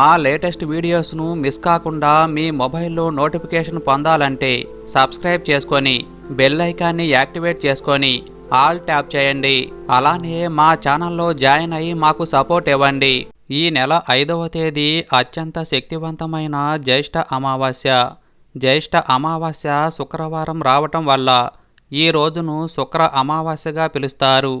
మా latest వీడియోస్ను miss కాకుండా మీ మొబైల్లో నోటిఫికేషన్ పొందాలంటే సబ్స్క్రైబ్ చేసుకొని బెల్ ఐకాన్ని యాక్టివేట్ చేసుకొని ఆల్ ట్యాప్ చేయండి. అలానే మా ఛానల్లో జాయిన్ అయ్యి మాకు సపోర్ట్ ఇవ్వండి. ఈ నెల ఐదవ తేదీ అత్యంత శక్తివంతమైన జ్యేష్ఠ అమావాస్య. జ్యేష్ఠ అమావాస్య శుక్రవారం రావటం వల్ల ఈ రోజును శుక్ర అమావాస్యగా పిలుస్తారు.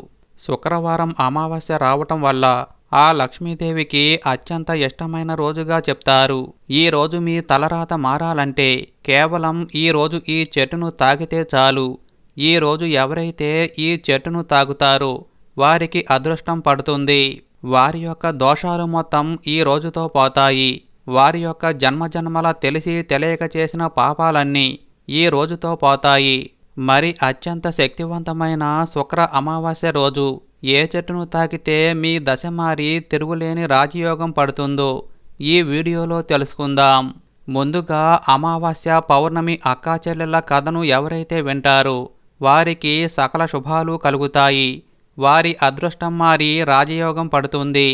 శుక్రవారం అమావాస్య రావటం వల్ల ఆ లక్ష్మీదేవికి అత్యంత ఇష్టమైన రోజుగా చెప్తారు. ఈ రోజు మీ తలరాత మారాలంటే కేవలం ఈ రోజు ఈ చెట్టును తాగితే చాలు. ఈ రోజు ఎవరైతే ఈ చెట్టును తాగుతారో వారికి అదృష్టం పడుతుంది. వారి యొక్క దోషాలు మొత్తం ఈ రోజుతో పోతాయి. వారి యొక్క జన్మజన్మల తెలిసి తెలియక చేసిన పాపాలన్నీ ఈ రోజుతో పోతాయి. మరి అత్యంత శక్తివంతమైన శుక్ర అమావాస్య రోజు ఏ చెట్టును తాకితే మీ దశ మారి తిరుగులేని రాజయోగం పడుతుందో ఈ వీడియోలో తెలుసుకుందాం. ముందుగా అమావాస్య పౌర్ణమి అక్కాచెల్లెల కథను ఎవరైతే వింటారో వారికి సకల శుభాలు కలుగుతాయి. వారి అదృష్టం మారి రాజయోగం పడుతుంది.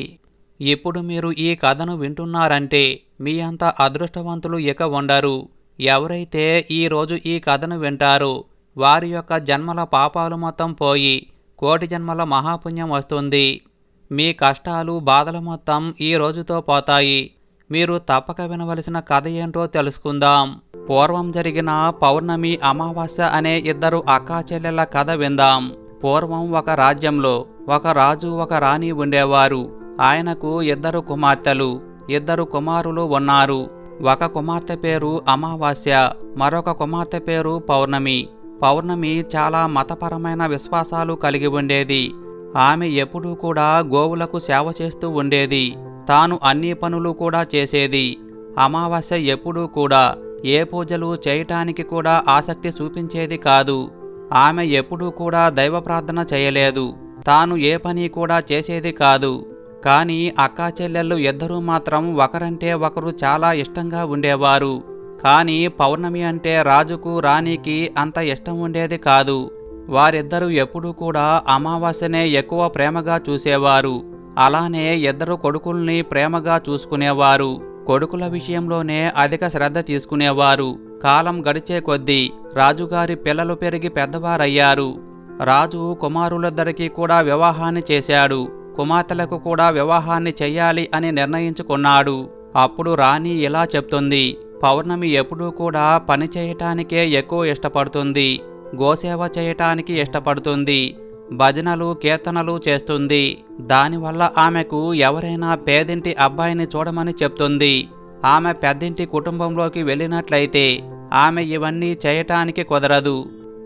ఇప్పుడు మీరు ఈ కథను వింటున్నారంటే మీ అంత అదృష్టవంతులు ఇక ఉండరు. ఎవరైతే ఈరోజు ఈ కథను వింటారో వారి యొక్క జన్మల పాపాలు మొత్తం పోయి కోటి జన్మల మహాపుణ్యం వస్తుంది. మీ కష్టాలు బాధలు మొత్తం ఈ రోజుతో పోతాయి. మీరు తప్పక వినవలసిన కథ ఏంటో తెలుసుకుందాం. పూర్వం జరిగిన పౌర్ణమి అమావాస్య అనే ఇద్దరు అక్కా కథ విందాం. పూర్వం ఒక రాజ్యంలో ఒక రాజు ఒక రాణి ఉండేవారు. ఆయనకు ఇద్దరు కుమార్తెలు ఇద్దరు కుమారులు ఉన్నారు. ఒక కుమార్తె పేరు అమావాస్య మరొక కుమార్తె పేరు పౌర్ణమి. పౌర్ణమి చాలా మతపరమైన విశ్వాసాలు కలిగి ఉండేది. ఆమె ఎప్పుడూ కూడా గోవులకు సేవ చేస్తూ ఉండేది. తాను అన్ని పనులు కూడా చేసేది. అమావాస్య ఎప్పుడూ కూడా ఏ పూజలు చేయటానికి కూడా ఆసక్తి చూపించేది కాదు. ఆమె ఎప్పుడూ కూడా దైవ ప్రార్థన చేయలేదు. తాను ఏ పని కూడా చేసేది కాదు. కానీ అక్కా చెల్లెళ్ళు ఇద్దరూ మాత్రం ఒకరంటే ఒకరు చాలా ఇష్టంగా ఉండేవారు. కానీ పౌర్ణమి అంటే రాజుకు రాణికి అంత ఇష్టం ఉండేది కాదు. వారిద్దరూ ఎప్పుడూ కూడా అమావాస్యనే ఎక్కువ ప్రేమగా చూసేవారు. అలానే ఇద్దరు కొడుకుల్ని ప్రేమగా చూసుకునేవారు. కొడుకుల విషయంలోనే అధిక శ్రద్ధ తీసుకునేవారు. కాలం గడిచే కొద్దీ రాజుగారి పిల్లలు పెరిగి పెద్దవారయ్యారు. రాజు కుమారులిద్దరికీ కూడా వివాహాన్ని చేశాడు. కుమార్తెలకు కూడా వివాహాన్ని చెయ్యాలి అని నిర్ణయించుకున్నాడు. అప్పుడు రాణి ఇలా చెప్తుంది. పౌర్ణమి ఎప్పుడూ కూడా పని చేయటానికే ఎక్కువ ఇష్టపడుతుంది. గోసేవ చేయటానికి ఇష్టపడుతుంది. భజనలు కీర్తనలు చేస్తుంది. దానివల్ల ఆమెకు ఎవరైనా పేదింటి అబ్బాయిని చూడమని చెప్తుంది. ఆమె పెద్దింటి కుటుంబంలోకి వెళ్ళినట్లయితే ఆమె ఇవన్నీ చేయటానికి కుదరదు.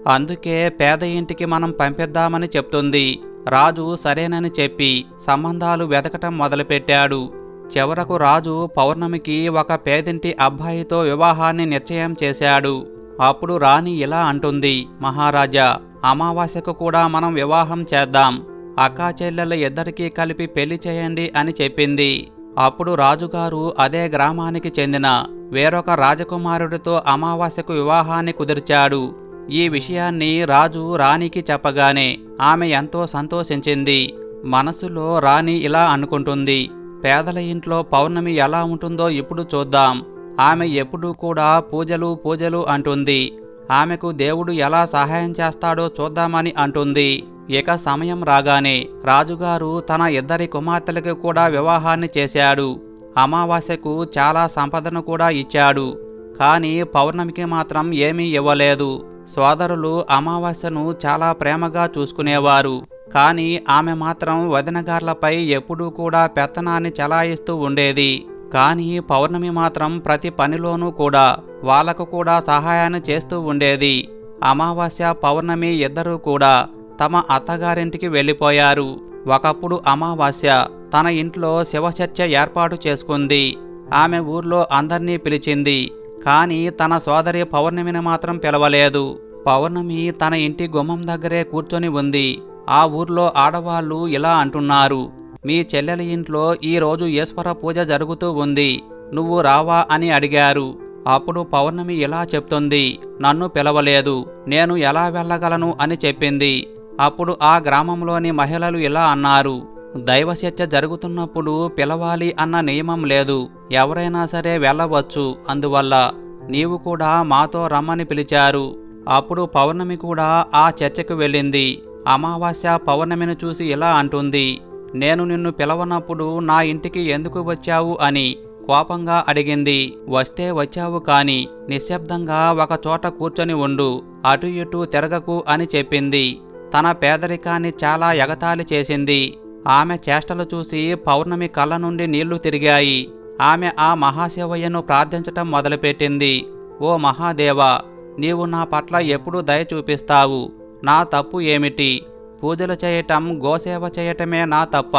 అందుకే పేద ఇంటికి మనం పంపిద్దామని చెప్తుంది. రాజు సరేనని చెప్పి సంబంధాలు వెతకటం మొదలుపెట్టాడు. చివరకు రాజు పౌర్ణమికి ఒక పేదింటి అబ్బాయితో వివాహాన్ని నిశ్చయం చేశాడు. అప్పుడు రాణి ఇలా అంటుంది మహారాజా అమావాస్యకు కూడా మనం వివాహం చేద్దాం. అక్కా చెల్లెళ్ళ ఇద్దరికీ కలిపి పెళ్ళి చేయండి అని చెప్పింది. అప్పుడు రాజుగారు అదే గ్రామానికి చెందిన వేరొక రాజకుమారుడితో అమావాస్యకు వివాహాన్ని కుదిర్చాడు. ఈ విషయాన్ని రాజు రాణికి చెప్పగానే ఆమె ఎంతో సంతోషించింది. మనసులో రాణి ఇలా అనుకుంటుంది పేదల ఇంట్లో పౌర్ణమి ఎలా ఉంటుందో ఇప్పుడు చూద్దాం. ఆమె ఎప్పుడూ కూడా పూజలు పూజలు అంటుంది. ఆమెకు దేవుడు ఎలా సహాయం చేస్తాడో చూద్దామని అంటుంది. ఇక సమయం రాగానే రాజుగారు తన ఇద్దరి కుమార్తెలకు కూడా వివాహాన్ని చేశాడు. అమావాస్యకు చాలా సంపదను కూడా ఇచ్చాడు. కానీ పౌర్ణమికి మాత్రం ఏమీ ఇవ్వలేదు. సోదరులు అమావాస్యను చాలా ప్రేమగా చూసుకునేవారు. కానీ ఆమె మాత్రం వదినగార్లపై ఎప్పుడూ కూడా పెత్తనాన్ని చలాయిస్తూ ఉండేది. కానీ పౌర్ణమి మాత్రం ప్రతి పనిలోనూ కూడా వాళ్ళకు కూడా సహాయాన్ని చేస్తూ ఉండేది. అమావాస్య పౌర్ణమి ఇద్దరూ కూడా తమ అత్తగారింటికి వెళ్ళిపోయారు. ఒకప్పుడు అమావాస్య తన ఇంట్లో శివచర్చ ఏర్పాటు చేసుకుంది. ఆమె ఊర్లో అందర్నీ పిలిచింది. కానీ తన సోదరి పౌర్ణమిని మాత్రం పిలవలేదు. పౌర్ణమి తన ఇంటి గుమ్మం దగ్గరే కూర్చొని ఉంది. ఆ ఊర్లో ఆడవాళ్ళు ఇలా అంటున్నారు. మీ చెల్లెల ఇంట్లో ఈరోజు ఈశ్వర పూజ జరుగుతూ ఉంది. నువ్వు రావా అని అడిగారు. అప్పుడు పౌర్ణమి ఇలా చెప్తుంది. నన్ను పిలవలేదు. నేను ఎలా వెళ్ళగలను అని చెప్పింది. అప్పుడు ఆ గ్రామంలోని మహిళలు ఇలా అన్నారు. దైవశత్య జరుగుతున్నప్పుడు పిలవాలి అన్న నియమం లేదు. ఎవరైనా సరే వెళ్ళవచ్చు. అందువల్ల నీవు కూడా మాతో రమ్మని పిలిచారు. అప్పుడు పౌర్ణమి కూడా ఆ చర్చకు వెళ్ళింది. అమావాస్య పౌర్ణమిని చూసి ఇలా అంటుంది నేను నిన్ను పిలవనప్పుడు నా ఇంటికి ఎందుకు వచ్చావు? అని కోపంగా అడిగింది. వస్తే వచ్చావు కాని నిశ్శబ్దంగా ఒక చోట కూర్చొని ఉండు అటు ఇటు తిరగకు అని చెప్పింది. తన పేదరికాన్ని చాలా ఎగతాళి చేసింది. ఆమె చేష్టలు చూసి పౌర్ణమి కళ్ళ నుండి నీళ్ళు తిరిగాయి. ఆమె ఆ మహాశివయ్యను ప్రార్థించటం మొదలుపెట్టింది. ఓ మహాదేవా నీవు నా పట్ల ఎప్పుడూ దయ చూపిస్తావు. నా తప్పు ఏమిటి? పూజలు చేయటం గోసేవ చేయటమే నా తప్ప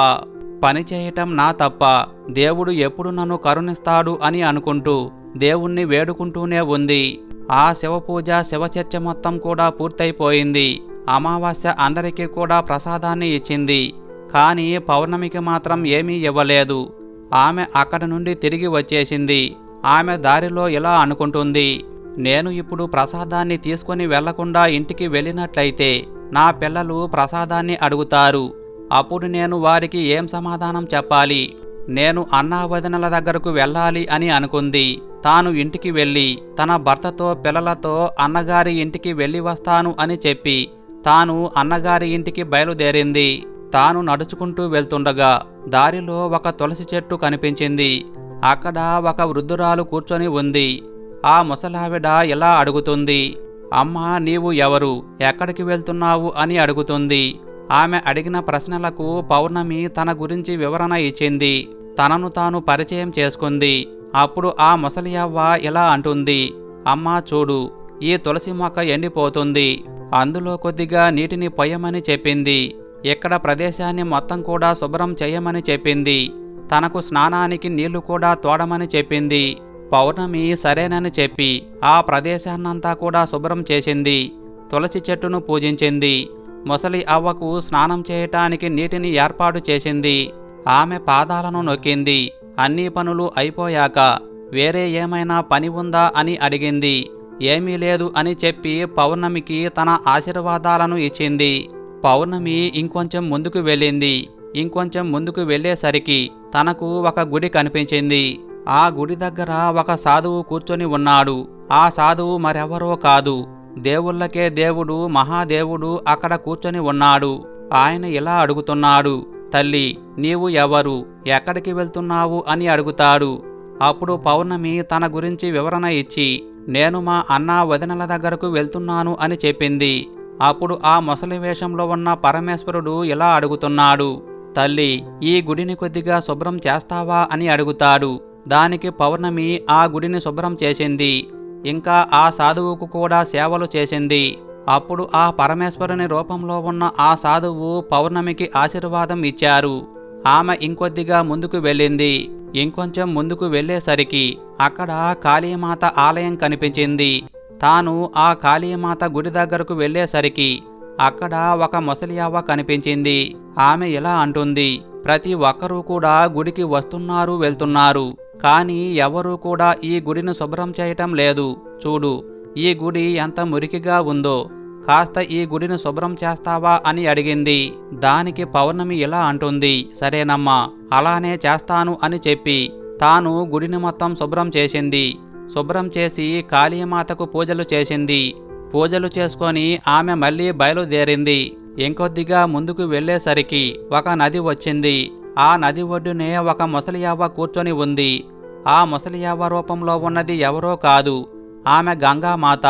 పని చేయటం నా తప్ప దేవుడు ఎప్పుడు నన్ను కరుణిస్తాడు అని అనుకుంటూ దేవుణ్ణి వేడుకుంటూనే ఉంది. ఆ శివపూజ శివచర్చ మొత్తం కూడా పూర్తయిపోయింది. అమావాస్య అందరికీ కూడా ప్రసాదాన్ని ఇచ్చింది. కానీ పౌర్ణమికి మాత్రం ఏమీ ఇవ్వలేదు. ఆమె అక్కడి నుండి తిరిగి వచ్చేసింది. ఆమె దారిలో ఇలా అనుకుంటుంది. నేను ఇప్పుడు ప్రసాదాన్ని తీసుకొని వెళ్ళకుండా ఇంటికి వెళ్ళినట్లయితే నా పిల్లలు ప్రసాదాన్ని అడుగుతారు. అప్పుడు నేను వారికి ఏం సమాధానం చెప్పాలి? నేను అన్నా వదినల దగ్గరకు వెళ్ళాలి అని అనుకుంది. తాను ఇంటికి వెళ్ళి తన భర్తతో పిల్లలతో అన్నగారి ఇంటికి వెళ్ళి వస్తాను అని చెప్పి తాను అన్నగారి ఇంటికి బయలుదేరింది. తాను నడుచుకుంటూ వెళ్తుండగా దారిలో ఒక తులసి చెట్టు కనిపించింది. అక్కడ ఒక వృద్ధురాలు కూర్చొని ఉంది. ఆ ముసలావిడ ఎలా అడుగుతుంది అమ్మా నీవు ఎవరు? ఎక్కడికి వెళ్తున్నావు? అని అడుగుతుంది. ఆమె అడిగిన ప్రశ్నలకు పౌర్ణమి తన గురించి వివరణ ఇచ్చింది. తనను తాను పరిచయం చేసుకుంది. అప్పుడు ఆ ముసలియవ్వ ఇలా అంటుంది అమ్మా చూడు ఈ తులసి మొక్క ఎండిపోతుంది. అందులో కొద్దిగా నీటిని పొయ్యమని చెప్పింది. ఇక్కడ ప్రదేశాన్ని మొత్తం కూడా శుభ్రం చేయమని చెప్పింది. తనకు స్నానానికి నీళ్ళు కూడా తోడమని చెప్పింది. పౌర్ణమి సరేనని చెప్పి ఆ ప్రదేశాన్నంతా కూడా శుభ్రం చేసింది. తులసి చెట్టును పూజించింది. ముసలి అవ్వకు స్నానం చేయటానికి నీటిని ఏర్పాటు చేసింది. ఆమె పాదాలను నొక్కింది. అన్ని పనులు అయిపోయాక వేరే ఏమైనా పని ఉందా అని అడిగింది. ఏమీ లేదు అని చెప్పి పౌర్ణమికి తన ఆశీర్వాదాలను ఇచ్చింది. పౌర్ణమి ఇంకొంచెం ముందుకు వెళ్ళింది. ఇంకొంచెం ముందుకు వెళ్ళేసరికి తనకు ఒక గుడి కనిపించింది. ఆ గుడి దగ్గర ఒక సాధువు కూర్చొని ఉన్నాడు. ఆ సాధువు మరెవరో కాదు. దేవుళ్ళకే దేవుడు మహాదేవుడు అక్కడ కూర్చొని ఉన్నాడు. ఆయన ఇలా అడుగుతున్నాడు తల్లి నీవు ఎవరు? ఎక్కడికి వెళ్తున్నావు? అని అడుగుతాడు. అప్పుడు పౌర్ణమి తన గురించి వివరణ ఇచ్చి నేను మా అన్న వదినల దగ్గరకు వెళ్తున్నాను అని చెప్పింది. అప్పుడు ఆ ముసలి వేషంలో ఉన్న పరమేశ్వరుడు ఇలా అడుగుతున్నాడు తల్లి ఈ గుడిని కొద్దిగా శుభ్రం చేస్తావా? అని అడుగుతాడు. దానికి పౌర్ణమి ఆ గుడిని శుభ్రం చేసింది. ఇంకా ఆ సాధువుకు కూడా సేవలు చేసింది. అప్పుడు ఆ పరమేశ్వరుని రూపంలో ఉన్న ఆ సాధువు పౌర్ణమికి ఆశీర్వాదం ఇచ్చారు. ఆమె ఇంకొద్దిగా ముందుకు వెళ్ళింది. ఇంకొంచెం ముందుకు వెళ్ళేసరికి అక్కడ కాళీమాత ఆలయం కనిపించింది. తాను ఆ కాళీమాత గుడి దగ్గరకు వెళ్ళేసరికి అక్కడ ఒక ముసలియావ కనిపించింది. ఆమె ఇలా అంటుంది ప్రతి ఒక్కరూ కూడా గుడికి వస్తున్నారు వెళ్తున్నారు. కానీ ఎవరూ కూడా ఈ గుడిని శుభ్రం చేయటం లేదు. చూడు ఈ గుడి ఎంత మురికిగా ఉందో. కాస్త ఈ గుడిని శుభ్రం చేస్తావా అని అడిగింది. దానికి పౌర్ణమి ఇలా అంటుంది. సరేనమ్మా అలానే చేస్తాను అని చెప్పి తాను గుడిని మొత్తం శుభ్రం చేసింది. శుభ్రం చేసి కాళీమాతకు పూజలు చేసింది. పూజలు చేసుకొని ఆమె మళ్ళీ బయలుదేరింది. ఇంకొద్దిగా ముందుకు వెళ్ళేసరికి ఒక నది వచ్చింది. ఆ నది ఒడ్డునే ఒక ముసలియావ కూర్చొని ఉంది. ఆ ముసలియావ రూపంలో ఉన్నది ఎవరో కాదు. ఆమె గంగామాత.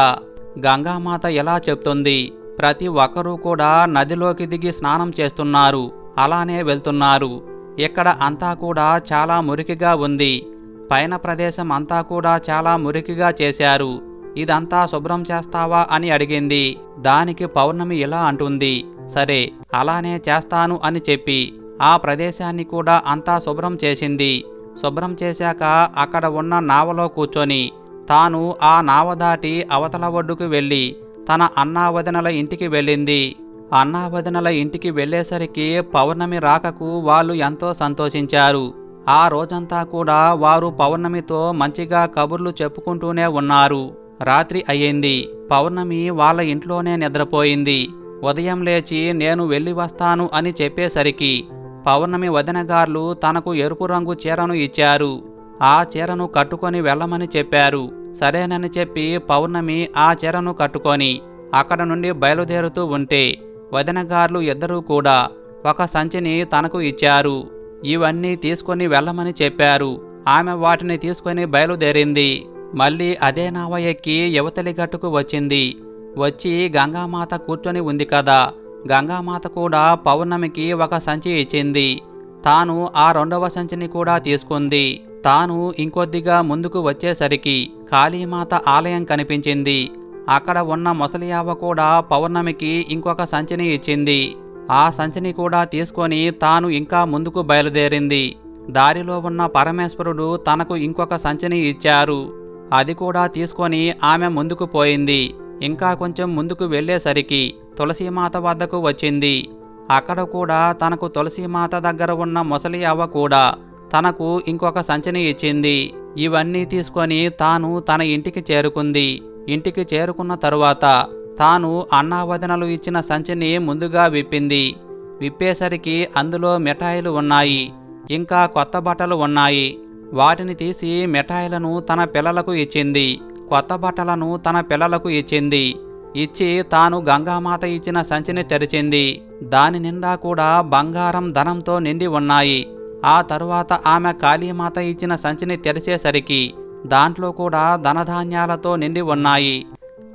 గంగామాత ఎలా చెప్తుంది? ప్రతి ఒక్కరూ కూడా నదిలోకి దిగి స్నానం చేస్తున్నారు. అలానే వెళ్తున్నారు. ఇక్కడ అంతా కూడా చాలా మురికిగా ఉంది. పైన ప్రదేశం అంతా కూడా చాలా మురికిగా చేశారు. ఇదంతా శుభ్రం చేస్తావా అని అడిగింది. దానికి పౌర్ణమి ఇలా అంటుంది. సరే అలానే చేస్తాను అని చెప్పి. ఆ ప్రదేశాన్ని కూడా అంతా శుభ్రం చేసింది. శుభ్రం చేశాక అక్కడ ఉన్న నావలో కూర్చొని తాను ఆ నావ దాటి అవతల ఒడ్డుకు వెళ్ళి తన అన్నావదనల ఇంటికి వెళ్ళింది. అన్నావదనల ఇంటికి వెళ్ళేసరికి పౌర్ణమి రాకకు వాళ్ళు ఎంతో సంతోషించారు. ఆ రోజంతా కూడా వారు పౌర్ణమితో మంచిగా కబుర్లు చెప్పుకుంటూనే ఉన్నారు. రాత్రి అయ్యింది. పౌర్ణమి వాళ్ళ ఇంట్లోనే నిద్రపోయింది. ఉదయం లేచి నేను వెళ్ళి వస్తాను అని చెప్పేసరికి పౌర్ణమి వదినగార్లు తనకు ఎరుపు రంగు చీరను ఇచ్చారు. ఆ చీరను కట్టుకొని వెళ్ళమని చెప్పారు. సరేనని చెప్పి పౌర్ణమి ఆ చీరను కట్టుకొని అక్కడ నుండి బయలుదేరుతూ ఉంటే వదినగార్లు ఇద్దరూ కూడా ఒక సంచిని తనకు ఇచ్చారు. ఇవన్నీ తీసుకొని వెళ్ళమని చెప్పారు. ఆమె వాటిని తీసుకొని బయలుదేరింది. మళ్ళీ అదే నావ ఎక్కి యువతలి గట్టుకు వచ్చింది. వచ్చి గంగామాత కూర్చొని ఉంది కదా. గంగామాత కూడా పౌర్ణమికి ఒక సంచి ఇచ్చింది. తాను ఆ రెండవ సంచిని కూడా తీసుకుంది. తాను ఇంకొద్దిగా ముందుకు వచ్చేసరికి కాళీమాత ఆలయం కనిపించింది. అక్కడ ఉన్న ముసలియావ కూడా పౌర్ణమికి ఇంకొక సంచిని ఇచ్చింది. ఆ సంచిని కూడా తీసుకొని తాను ఇంకా ముందుకు బయలుదేరింది. దారిలో ఉన్న పరమేశ్వరుడు తనకు ఇంకొక సంచిని ఇచ్చారు. అది కూడా తీసుకొని ఆమె ముందుకు పోయింది. ఇంకా కొంచెం ముందుకు వెళ్ళేసరికి తులసీమాత వద్దకు వచ్చింది. అక్కడ కూడా తనకు తులసీమాత దగ్గర ఉన్న ముసలి అవ్వ కూడా తనకు ఇంకొక సంచిని ఇచ్చింది. ఇవన్నీ తీసుకొని తాను తన ఇంటికి చేరుకుంది. ఇంటికి చేరుకున్న తరువాత తాను అన్నావదనలు ఇచ్చిన సంచిని ముందుగా విప్పింది. విప్పేసరికి అందులో మిఠాయిలు ఉన్నాయి. ఇంకా కొత్త బట్టలు ఉన్నాయి. వాటిని తీసి మిఠాయిలను తన పిల్లలకు ఇచ్చింది. కొత్త బట్టలను తన పిల్లలకు ఇచ్చింది. ఇచ్చి తాను గంగామాత ఇచ్చిన సంచిని తెరిచింది. దాని నిండా కూడా బంగారం ధనంతో నిండి ఉన్నాయి. ఆ తరువాత ఆమె కాళీమాత ఇచ్చిన సంచిని తెరిచేసరికి దాంట్లో కూడా ధనధాన్యాలతో నిండి ఉన్నాయి.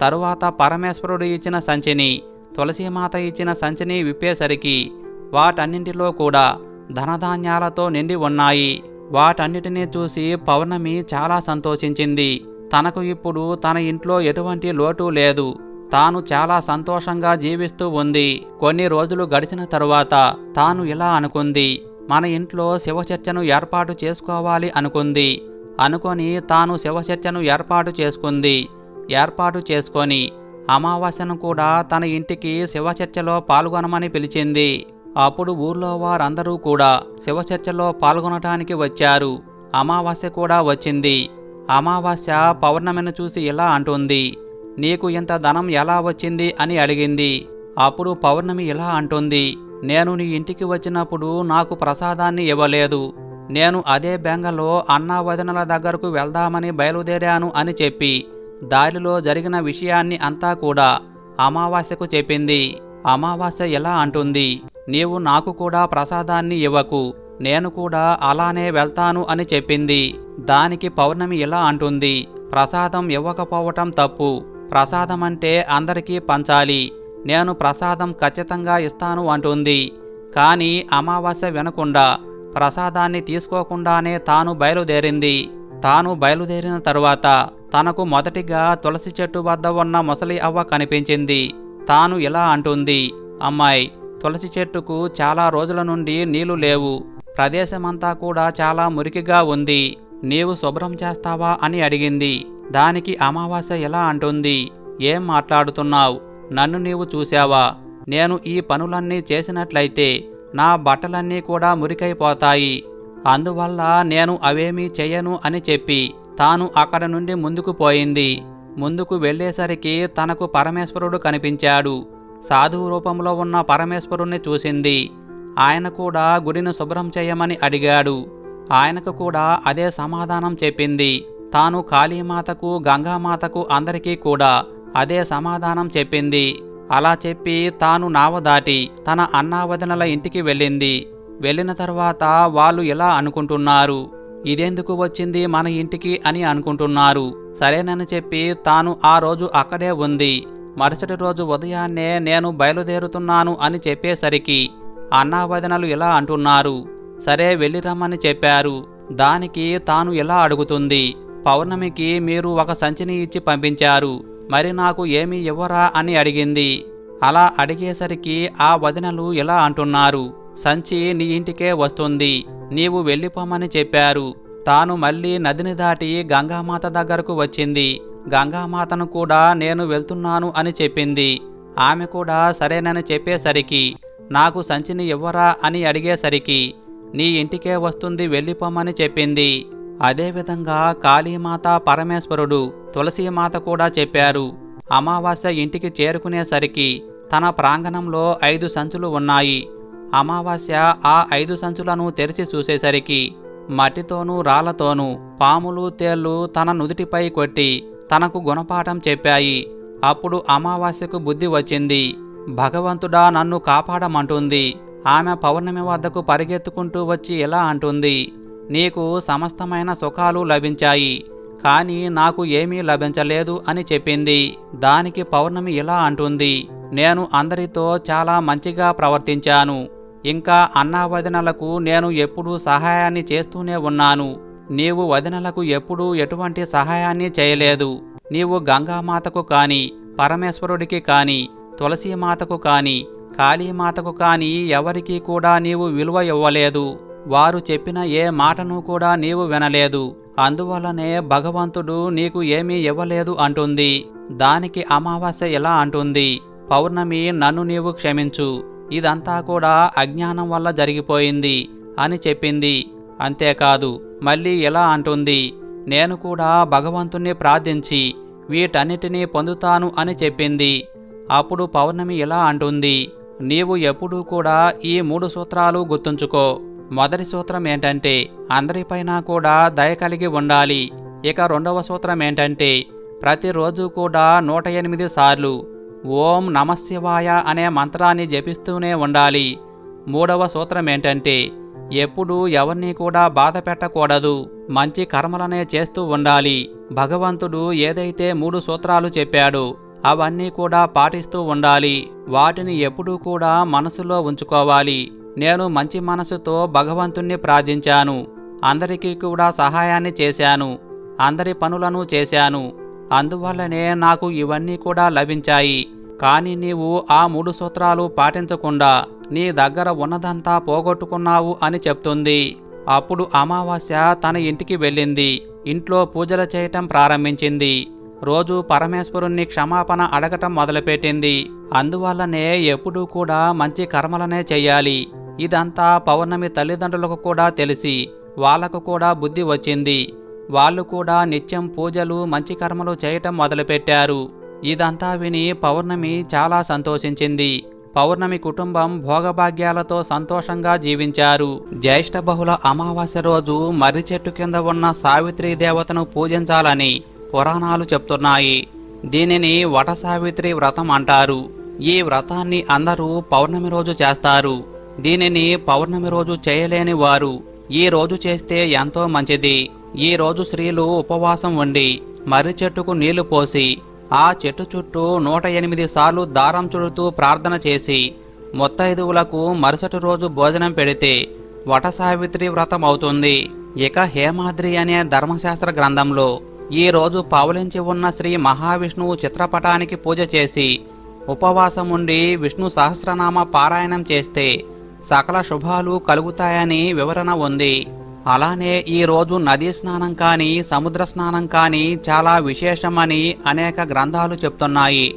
తరువాత పరమేశ్వరుడు ఇచ్చిన సంచిని తులసీమాత ఇచ్చిన సంచిని విప్పేసరికి వాటన్నింటిలో కూడా ధనధాన్యాలతో నిండి ఉన్నాయి. వాటన్నిటినీ చూసి పౌర్ణమి చాలా సంతోషించింది. తనకు ఇప్పుడు తన ఇంట్లో ఎటువంటి లోటు లేదు. తాను చాలా సంతోషంగా జీవిస్తూ ఉంది. కొన్ని రోజులు గడిచిన తరువాత తాను ఇలా అనుకుంది. మన ఇంట్లో శివచర్చను ఏర్పాటు చేసుకోవాలి అనుకుంది. అనుకొని తాను శివచర్చను ఏర్పాటు చేసుకుంది. ఏర్పాటు చేసుకొని అమావాస్యను కూడా తన ఇంటికి శివచర్చలో పాల్గొనమని పిలిచింది. అప్పుడు ఊర్లో వారందరూ కూడా శివచర్చలో పాల్గొనటానికి వచ్చారు. అమావాస్య కూడా వచ్చింది. అమావాస్య పౌర్ణమిని చూసి ఇలా అంటుంది. నీకు ఇంత ధనం ఎలా వచ్చింది అని అడిగింది. అప్పుడు పౌర్ణమి ఇలా అంటుంది. నేను నీ ఇంటికి వచ్చినప్పుడు నాకు ప్రసాదాన్ని ఇవ్వలేదు. నేను అదే బెంగలో అన్నా వదనల దగ్గరకు వెళ్దామని బయలుదేరాను అని చెప్పి దారిలో జరిగిన విషయాన్ని అంతా కూడా అమావాస్యకు చెప్పింది. అమావాస్య ఇలా అంటుంది. నీవు నాకు కూడా ప్రసాదాన్ని ఇవ్వకు. నేను కూడా అలానే వెళ్తాను అని చెప్పింది. దానికి పౌర్ణమి ఇలా అంటుంది. ప్రసాదం ఇవ్వకపోవటం తప్పు. ప్రసాదం అంటే అందరికీ పంచాలి. నేను ప్రసాదం ఖచ్చితంగా ఇస్తాను అంటుంది. కానీ అమావాస్య వినకుండా ప్రసాదాన్ని తీసుకోకుండానే తాను బయలుదేరింది. తాను బయలుదేరిన తరువాత తనకు మొదటిగా తులసి చెట్టు వద్ద ఉన్న ముసలి అవ్వ కనిపించింది. తాను ఇలా అంటుంది అమ్మాయి తులసి చెట్టుకు చాలా రోజుల నుండి నీళ్ళు లేవు. ప్రదేశమంతా కూడా చాలా మురికిగా ఉంది. నీవు శుభ్రం చేస్తావా అని అడిగింది. దానికి అమావాస్య ఎలా అంటుంది? ఏం మాట్లాడుతున్నావు? నన్ను నీవు చూశావా? నేను ఈ పనులన్నీ చేసినట్లయితే నా బట్టలన్నీ కూడా మురికైపోతాయి. అందువల్ల నేను అవేమీ చెయ్యను అని చెప్పి తాను అక్కడ నుండి ముందుకు పోయింది. ముందుకు వెళ్ళేసరికి తనకు పరమేశ్వరుడు కనిపించాడు. సాధువు రూపంలో ఉన్న పరమేశ్వరుణ్ణి చూసింది. ఆయన కూడా గుడిని శుభ్రం చేయమని అడిగాడు. ఆయనకు కూడా అదే సమాధానం చెప్పింది. తాను కాళీమాతకు గంగామాతకు అందరికీ కూడా అదే సమాధానం చెప్పింది. అలా చెప్పి తాను నావ దాటి తన అన్నావదనల ఇంటికి వెళ్ళింది. వెళ్ళిన తర్వాత వాళ్ళు ఇలా అనుకుంటున్నారు. ఇదెందుకు వచ్చింది మన ఇంటికి? అని అనుకుంటున్నారు. సరేనని చెప్పి తాను ఆ రోజు అక్కడే ఉంది. మరుసటి రోజు ఉదయాన్నే నేను బయలుదేరుతున్నాను అని చెప్పేసరికి అన్నావదనలు ఇలా అంటున్నారు. సరే వెళ్ళిరమ్మని చెప్పారు. దానికి తాను ఇలా అడుగుతుంది. పౌర్ణమికి మీరు ఒక సంచిని ఇచ్చి పంపించారు. మరి నాకు ఏమీ ఇవ్వరా అని అడిగింది. అలా అడిగేసరికి ఆ వదినలు ఇలా అంటున్నారు. సంచి నీ ఇంటికే వస్తుంది. నీవు వెళ్ళిపోమని చెప్పారు. తాను మళ్ళీ నదిని దాటి గంగామాత దగ్గరకు వచ్చింది. గంగామాతను కూడా నేను వెళ్తున్నాను అని చెప్పింది. ఆమె కూడా సరేనని చెప్పేసరికి నాకు సంచిని ఇవ్వరా అని అడిగేసరికి నీ ఇంటికే వస్తుంది వెళ్ళిపోమని చెప్పింది. అదేవిధంగా కాళీమాత పరమేశ్వరుడు తులసీమాత కూడా చెప్పారు. అమావాస్య ఇంటికి చేరుకునేసరికి తన ప్రాంగణంలో ఐదు సంచులు ఉన్నాయి. అమావాస్య ఆ ఐదు సంచులను తెరిచి చూసేసరికి మట్టితోనూ రాళ్ళతోనూ పాములు తేళ్ళు తన నుదుటిపై కొట్టి తనకు గుణపాఠం చెప్పాయి. అప్పుడు అమావాస్యకు బుద్ధి వచ్చింది. భగవంతుడా నన్ను కాపాడమంటుంది. ఆమె పౌర్ణమి వద్దకు పరిగెత్తుకుంటూ వచ్చి ఇలా అంటుంది. నీకు సమస్తమైన సుఖాలు లభించాయి కానీ నాకు ఏమీ లభించలేదు అని చెప్పింది. దానికి పౌర్ణమి ఇలా అంటుంది. నేను అందరితో చాలా మంచిగా ప్రవర్తించాను. ఇంకా అన్నా వదినలకు నేను ఎప్పుడూ సహాయాన్ని చేస్తూనే ఉన్నాను. నీవు వదినలకు ఎప్పుడూ ఎటువంటి సహాయాన్ని చేయలేదు. నీవు గంగామాతకు కాని పరమేశ్వరుడికి కానీ తులసీమాతకు కాని కాళీమాతకు కాని ఎవరికీ కూడా నీవు విలువ ఇవ్వలేదు. వారు చెప్పిన ఏ మాటను కూడా నీవు వినలేదు. అందువలనే భగవంతుడు నీకు ఏమీ ఇవ్వలేదు అంటుంది. దానికి అమావాస్య ఇలా అంటుంది. పౌర్ణమి నన్ను నీవు క్షమించు. ఇదంతా కూడా అజ్ఞానం వల్ల జరిగిపోయింది అని చెప్పింది. అంతేకాదు మళ్ళీ ఇలా అంటుంది. నేను కూడా భగవంతుణ్ణి ప్రార్థించి వీటన్నిటినీ పొందుతాను అని చెప్పింది. అప్పుడు పౌర్ణమి ఇలా అంటుంది? నీవు ఎప్పుడూ కూడా ఈ మూడు సూత్రాలు గుర్తుంచుకో. మొదటి సూత్రం ఏంటంటే అందరిపైన కూడా దయ కలిగి ఉండాలి. ఇక రెండవ సూత్రం ఏంటంటే ప్రతిరోజు కూడా నూట ఎనిమిది సార్లు ఓం నమశివాయ అనే మంత్రాన్ని జపిస్తూనే ఉండాలి. మూడవ సూత్రం ఏంటంటే ఎప్పుడూ ఎవరిని కూడా బాధ పెట్టకూడదు. మంచి కర్మలనే చేస్తూ ఉండాలి. భగవంతుడు ఏదైతే మూడు సూత్రాలు చెప్పాడు అవన్నీ కూడా పాటిస్తూ ఉండాలి. వాటిని ఎప్పుడూ కూడా మనసులో ఉంచుకోవాలి. నేను మంచి మనసుతో భగవంతుణ్ణి ప్రార్థించాను. అందరికీ కూడా సహాయాన్ని చేశాను. అందరి పనులను చేశాను. అందువల్లనే నాకు ఇవన్నీ కూడా లభించాయి. కానీ నీవు ఆ మూడు సూత్రాలు పాటించకుండా నీ దగ్గర ఉన్నదంతా పోగొట్టుకున్నావు అని చెప్తుంది. అప్పుడు అమావాస్య తన ఇంటికి వెళ్ళింది. ఇంట్లో పూజలు చేయటం ప్రారంభించింది. రోజు పరమేశ్వరుణ్ణి క్షమాపణ అడగటం మొదలుపెట్టింది. అందువల్లనే ఎప్పుడూ కూడా మంచి కర్మలనే చెయ్యాలి ఇదంతా పౌర్ణమి తల్లిదండ్రులకు కూడా తెలిసి వాళ్ళకు కూడా బుద్ధి వచ్చింది. వాళ్ళు కూడా నిత్యం పూజలు మంచి కర్మలు చేయటం మొదలుపెట్టారు. ఇదంతా విని పౌర్ణమి చాలా సంతోషించింది. పౌర్ణమి కుటుంబం భోగభాగ్యాలతో సంతోషంగా జీవించారు. జ్యేష్ఠ బహుళ అమావాస్య రోజు మర్రి చెట్టు కింద ఉన్న సావిత్రి దేవతను పూజించాలని పురాణాలు చెప్తున్నాయి. దీనిని వట సావిత్రి వ్రతం అంటారు. ఈ వ్రతాన్ని అందరూ పౌర్ణమి రోజు చేస్తారు. దీనిని పౌర్ణమి రోజు చేయలేని వారు ఈ రోజు చేస్తే ఎంతో మంచిది. ఈ రోజు స్త్రీలు ఉపవాసం ఉండి మర్రి చెట్టుకు నీళ్ళు పోసి ఆ చెట్టు చుట్టూ నూట ఎనిమిది సార్లు దారం చుడుతూ ప్రార్థన చేసి మొత్తైదువులకు మరుసటి రోజు భోజనం పెడితే వట సావిత్రి వ్రతం అవుతుంది ఇక హేమాద్రి అనే ధర్మశాస్త్ర గ్రంథంలో ఈ రోజు పావులించి ఉన్న శ్రీ మహావిష్ణువు చిత్రపటానికి పూజ చేసి ఉపవాసం ఉండి విష్ణు సహస్రనామ పారాయణం చేస్తే సకల శుభాలు కలుగుతాయని వివరణ ఉంది. అలానే ఈ రోజు నదీ స్నానం కానీ సముద్ర స్నానం కానీ చాలా విశేషమని అనేక గ్రంథాలు చెప్తున్నాయి.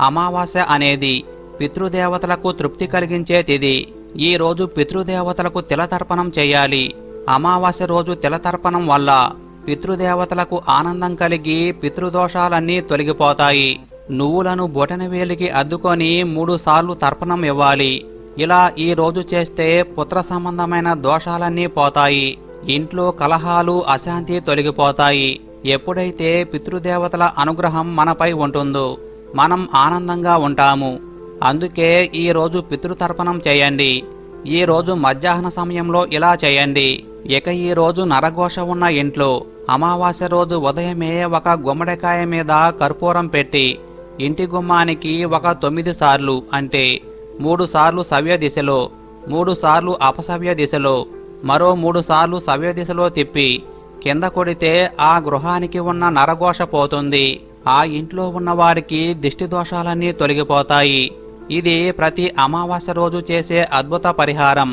అమావాస్య అనేది పితృదేవతలకు తృప్తి కలిగించే తిది. ఈ రోజు పితృదేవతలకు తిలతర్పణం చేయాలి. అమావాస్య రోజు తిలతర్పణం వల్ల పితృదేవతలకు ఆనందం కలిగి పితృదోషాలన్నీ తొలగిపోతాయి. నువ్వులను బొటనవేలికి అద్దుకొని మూడుసార్లు తర్పణం ఇవ్వాలి. ఇలా ఈ రోజు చేస్తే పుత్ర సంబంధమైన దోషాలన్నీ పోతాయి. ఇంట్లో కలహాలు అశాంతి తొలగిపోతాయి. ఎప్పుడైతే పితృదేవతల అనుగ్రహం మనపై ఉంటుందో మనం ఆనందంగా ఉంటాము. అందుకే ఈరోజు పితృతర్పణం చేయండి. ఈ రోజు మధ్యాహ్న సమయంలో ఇలా చేయండి. ఇక ఈ రోజు నరఘోష ఉన్న ఇంట్లో అమావాస్య రోజు ఉదయమే ఒక గుమ్మడికాయ మీద కర్పూరం పెట్టి ఇంటి గుమ్మానికి ఒక తొమ్మిది సార్లు అంటే మూడు సార్లు సవ్య దిశలో మూడు సార్లు అపసవ్య దిశలో మరో మూడు సార్లు సవ్య దిశలో తిప్పి కింద కొడితే ఆ గృహానికి ఉన్న నరఘోష పోతుంది. ఆ ఇంట్లో ఉన్న వారికి దిష్టి దోషాలన్నీ తొలగిపోతాయి. ఇది ప్రతి అమావాస్య రోజు చేసే అద్భుత పరిహారం.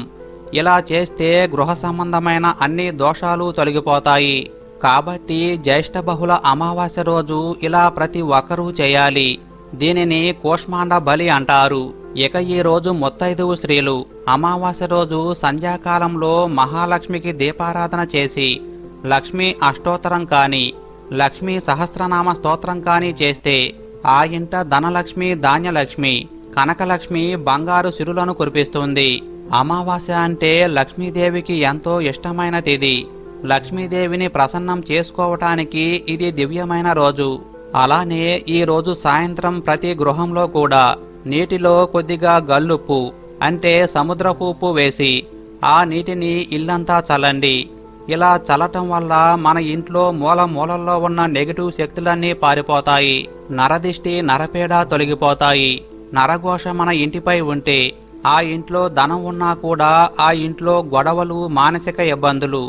ఇలా చేస్తే గృహ సంబంధమైన అన్ని దోషాలు తొలగిపోతాయి. కాబట్టి జ్యేష్ఠ బహుళ అమావాస్య రోజు ఇలా ప్రతి ఒక్కరూ చేయాలి. దీనిని కూష్మాండ బలి అంటారు. ఇక ఈ రోజు ముత్తైదువు స్త్రీలు అమావాస్య రోజు సంధ్యాకాలంలో మహాలక్ష్మికి దీపారాధన చేసి లక్ష్మీ అష్టోత్తరం కాని లక్ష్మీ సహస్రనామ స్తోత్రం కాని చేస్తే ఆ ఇంట ధనలక్ష్మి ధాన్యలక్ష్మి కనకలక్ష్మి బంగారు సిరులను కురిపిస్తుంది. అమావాస్య అంటే లక్ష్మీదేవికి ఎంతో ఇష్టమైన తేదీ లక్ష్మీదేవిని ప్రసన్నం చేసుకోవటానికి ఇది దివ్యమైన రోజు. అలానే ఈ రోజు సాయంత్రం ప్రతి గృహంలో కూడా నీటిలో కొద్దిగా గల్లుప్పు అంటే సముద్రపు ఉప్పు వేసి ఆ నీటిని ఇల్లంతా చల్లండి. ఇలా చల్లటం వల్ల మన ఇంట్లో మూల మూలల్లో ఉన్న నెగిటివ్ శక్తులన్నీ పారిపోతాయి. నరదిష్టి నరపేడ తొలగిపోతాయి. నరఘోష మన ఇంటిపై ఉంటే ఆ ఇంట్లో ధనం ఉన్నా కూడా ఆ ఇంట్లో గొడవలు మానసిక ఇబ్బందులు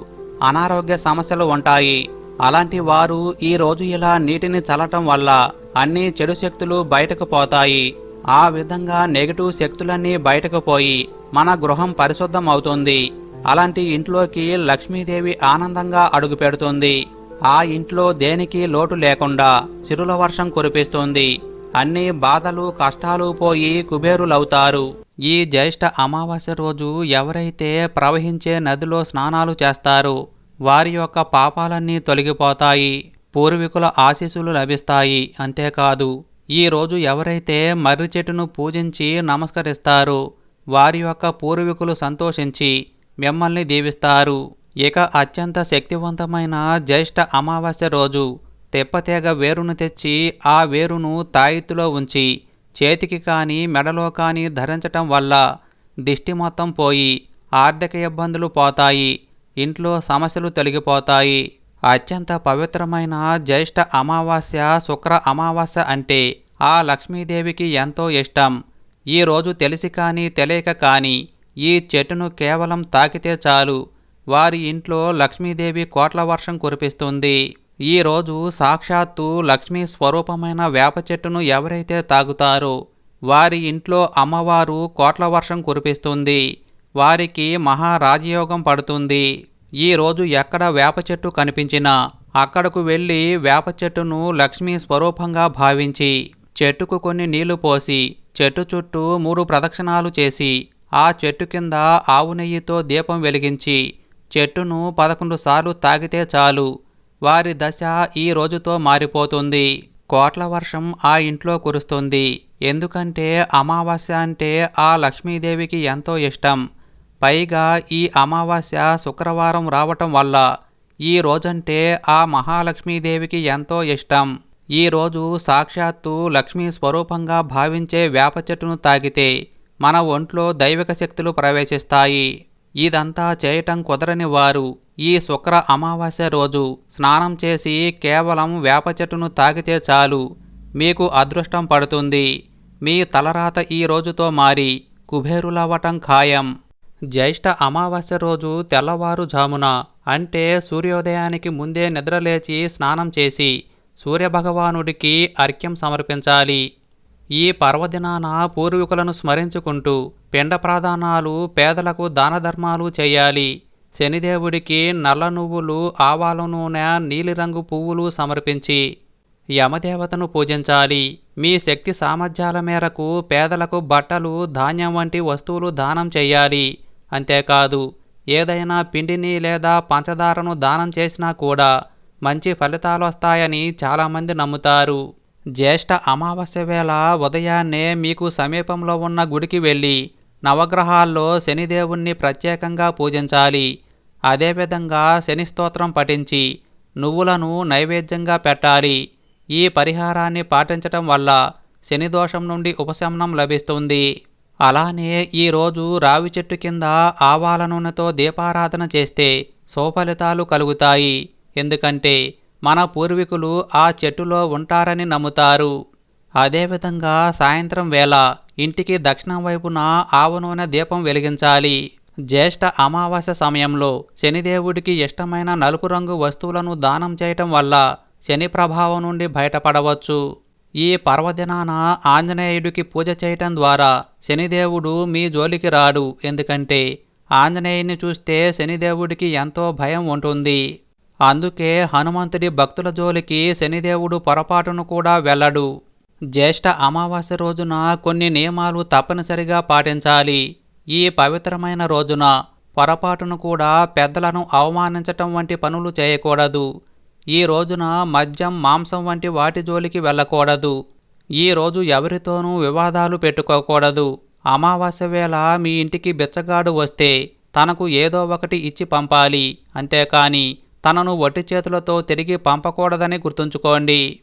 అనారోగ్య సమస్యలు ఉంటాయి. అలాంటి వారు ఈ రోజు ఇలా నీటిని చల్లటం వల్ల అన్ని చెడు శక్తులు బయటకు పోతాయి. ఆ విధంగా నెగిటివ్ శక్తులన్నీ బయటకు పోయి మన గృహం పరిశుద్ధం అవుతుంది అలాంటి ఇంట్లోకి లక్ష్మీదేవి ఆనందంగా అడుగుపెడుతుంది ఆ ఇంట్లో దేనికి లోటు లేకుండా చిరుల వర్షం కురిపిస్తుంది. అన్ని బాధలు కష్టాలు పోయి కుబేరులవుతారు. ఈ జ్యేష్ఠ అమావాస్య రోజు ఎవరైతే ప్రవహించే నదిలో స్నానాలు చేస్తారు వారి యొక్క పాపాలన్నీ తొలగిపోతాయి పూర్వీకుల ఆశీస్సులు లభిస్తాయి అంతేకాదు ఈ రోజు ఎవరైతే మర్రి చెట్టును పూజించి నమస్కరిస్తారు వారి యొక్క పూర్వీకులు సంతోషించి మిమ్మల్ని దీవిస్తారు. ఇక అత్యంత శక్తివంతమైన జ్యేష్ఠ అమావాస్య రోజు తెప్పతేగ వేరును తెచ్చి ఆ వేరును తాయితులో ఉంచి చేతికి కానీ మెడలో కానీ ధరించటం వల్ల దిష్టి మొత్తం పోయి ఆర్థిక ఇబ్బందులు పోతాయి ఇంట్లో సమస్యలు తొలగిపోతాయి. అత్యంత పవిత్రమైన జ్యేష్ఠ అమావాస్య శుక్ర అమావాస్య అంటే ఆ లక్ష్మీదేవికి ఎంతో ఇష్టం. ఈ రోజు తెలిసి కానీ తెలియక కానీ ఈ చెట్టును కేవలం తాకితే చాలు. వారి ఇంట్లో లక్ష్మీదేవి కోట్ల వర్షం కురిపిస్తుంది. ఈ రోజు సాక్షాత్తు లక్ష్మీ స్వరూపమైన వేప చెట్టును ఎవరైతే తాగుతారో వారి ఇంట్లో అమ్మవారు కోట్ల వర్షం కురిపిస్తుంది. వారికి మహారాజయోగం పడుతుంది. ఈ రోజు ఎక్కడ వేప చెట్టు కనిపించినా అక్కడకు వెళ్ళి వేప చెట్టును లక్ష్మీ స్వరూపంగా భావించి చెట్టుకు కొన్ని నీళ్ళు పోసి చెట్టు చుట్టూ మూడు ప్రదక్షిణాలు చేసి ఆ చెట్టు కింద ఆవు నెయ్యితో దీపం వెలిగించి చెట్టును పదకొండు సార్లు తాగితే చాలు. వారి దశ ఈ రోజుతో మారిపోతుంది. కోట్ల వర్షం ఆ ఇంట్లో కురుస్తుంది. ఎందుకంటే అమావాస్య అంటే ఆ లక్ష్మీదేవికి ఎంతో ఇష్టం. పైగా ఈ అమావాస్య శుక్రవారం రావటం వల్ల ఈ రోజంటే ఆ మహాలక్ష్మీదేవికి ఎంతో ఇష్టం. ఈ రోజు సాక్షాత్తు లక్ష్మీ స్వరూపంగా భావించే వేప చెట్టును తాగితే మన ఒంట్లో దైవిక శక్తులు ప్రవేశిస్తాయి. ఇదంతా చేయటం కుదరని వారు ఈ శుక్ర అమావాస్య రోజు స్నానం చేసి కేవలం వేప చెట్టును తాగితే చాలు. మీకు అదృష్టం పడుతుంది. మీ తలరాత ఈ రోజుతో మారి కుబేరులవటం ఖాయం. జ్యేష్ఠ అమావాస్య రోజు తెల్లవారుజామున అంటే సూర్యోదయానికి ముందే నిద్రలేచి స్నానం చేసి సూర్యభగవానుడికి అర్ఘ్యం సమర్పించాలి. ఈ పర్వదినాన పూర్వీకులను స్మరించుకుంటూ పిండ ప్రదానాలు పేదలకు దానధర్మాలు చేయాలి. శనిదేవుడికి నల్ల నువ్వులు ఆవాల నూనె నీలిరంగు పువ్వులు సమర్పించి యమదేవతను పూజించాలి. మీ శక్తి సామర్థ్యాల మేరకు పేదలకు బట్టలు ధాన్యం వంటి వస్తువులు దానం చేయాలి. అంతేకాదు ఏదైనా పిండిని లేదా పంచదారను దానం చేసినా కూడా మంచి ఫలితాలు వస్తాయని చాలామంది నమ్ముతారు. జ్యేష్ఠ అమావాస్య వేళ ఉదయాన్నే మీకు సమీపంలో ఉన్న గుడికి వెళ్ళి నవగ్రహాల్లో శనిదేవుణ్ణి ప్రత్యేకంగా పూజించాలి. అదేవిధంగా శని స్తోత్రం పఠించి నువ్వులను నైవేద్యంగా పెట్టాలి. ఈ పరిహారాన్ని పాటించటం వల్ల శని దోషం నుండి ఉపశమనం లభిస్తుంది. అలానే ఈరోజు రావి చెట్టు కింద ఆవాల నూనెతో దీపారాధన చేస్తే సుఫలితాలు కలుగుతాయి. ఎందుకంటే మన పూర్వీకులు ఆ చెట్టులో ఉంటారని నమ్ముతారు. అదేవిధంగా సాయంత్రం వేళ ఇంటికి దక్షిణం వైపున ఆవనూనె దీపం వెలిగించాలి. జ్యేష్ఠ అమావాస్య సమయంలో శనిదేవుడికి ఇష్టమైన నలుపు రంగు వస్తువులను దానం చేయటం వల్ల శని ప్రభావం నుండి బయటపడవచ్చు. ఈ పర్వదినాన ఆంజనేయుడికి పూజ చేయటం ద్వారా శనిదేవుడు మీ జోలికి రాడు. ఎందుకంటే ఆంజనేయుని చూస్తే శనిదేవుడికి ఎంతో భయం ఉంటుంది. అందుకే హనుమంతుడి భక్తుల జోలికి శనిదేవుడు పొరపాటును కూడా వెళ్ళడు. జ్యేష్ఠ అమావాస్య రోజున కొన్ని నియమాలు తప్పనిసరిగా పాటించాలి. ఈ పవిత్రమైన రోజున పొరపాటును కూడా పెద్దలను అవమానించటం వంటి పనులు చేయకూడదు. ఈ రోజున మద్యం మాంసం వంటి వాటి జోలికి వెళ్ళకూడదు. ఈ రోజు ఎవరితోనూ వివాదాలు పెట్టుకోకూడదు. అమావాస్య వేళ మీ ఇంటికి బిచ్చగాడు వస్తే తనకు ఏదో ఒకటి ఇచ్చి పంపాలి. అంతేకాని తనను వట్టి చేతులతో తిరిగి పంపకూడదని గుర్తుంచుకోండి.